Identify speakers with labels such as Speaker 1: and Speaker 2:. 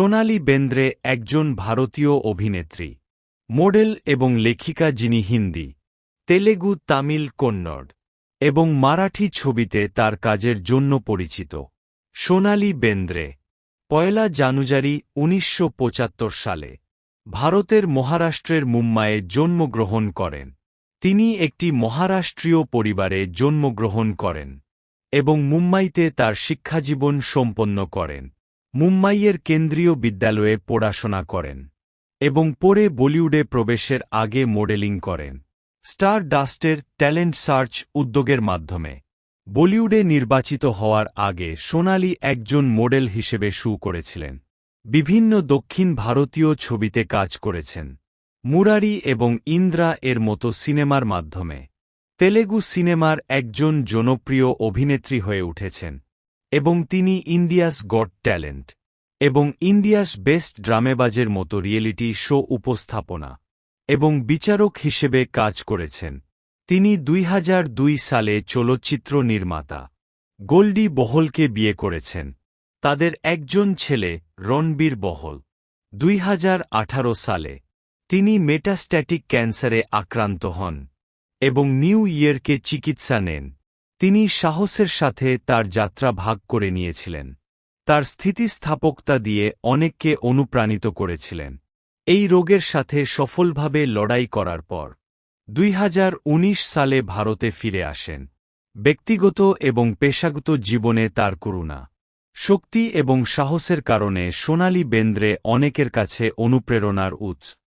Speaker 1: সোনালি বেন্দ্রে একজন ভারতীয় অভিনেত্রী, মডেল এবং লেখিকা যিনি হিন্দি, তেলেগু তামিল কন্নড় এবং মারাঠি ছবিতে তার কাজের জন্য পরিচিত। সোনালি বেন্দ্রে, পয়লা জানুয়ারি উনিশশো পঁচাত্তর সালে ভারতের মহারাষ্ট্রের মুম্বাইয়ে জন্মগ্রহণ করেন। তিনি একটি মহারাষ্ট্রীয় পরিবারে জন্মগ্রহণ করেন এবং মুম্বাইতে তার শিক্ষাজীবন সম্পন্ন করেন। মুম্বাইয়ের কেন্দ্রীয় বিদ্যালয়ে পড়াশোনা করেন এবং পরে বলিউডে প্রবেশের আগে মডেলিং করেন। স্টার ডাস্টের ট্যালেন্ট সার্চ উদ্যোগের মাধ্যমে বলিউডে নির্বাচিত হওয়ার আগে সোনালি একজন মডেল হিসেবে শু করেছিলেন। বিভিন্ন দক্ষিণ ভারতীয় ছবিতে কাজ করেছেন। মুরারি এবং ইন্দ্রা এর মতো সিনেমার মাধ্যমে। তেলেগু সিনেমার একজন জনপ্রিয় অভিনেত্রী হয়ে উঠেছেন। এবং তিনি ইন্ডিয়াস গড ট্যালেন্ট এবং ইন্ডিয়াস বেস্ট ড্রামেবাজের মতো রিয়েলিটি শো উপস্থাপনা এবং বিচারক হিসেবে কাজ করেছেন। তিনি দুই হাজার দুই সালে চলচ্চিত্র নির্মাতা গোল্ডি বহলকে বিয়ে করেছেন। তাদের একজন ছেলে রণবীর বহল। দুই হাজার আঠারো সালে তিনি মেটাস্ট্যাটিক ক্যান্সারে আক্রান্ত হন এবং নিউ ইয়র্কে চিকিৎসা নেন। তিনি সাহসের সাথে তার যাত্রা ভাগ করে নিয়েছিলেন। তার স্থিতিস্থাপকতা দিয়ে অনেককে অনুপ্রাণিত করেছিলেন। এই রোগের সাথে সফলভাবে লড়াই করার পর দুই হাজার উনিশ সালে ভারতে ফিরে আসেন। ব্যক্তিগত এবং পেশাগত জীবনে তার করুণা, শক্তি এবং সাহসের কারণে সোনালী বেন্দ্রে অনেকের কাছে অনুপ্রেরণার উৎস।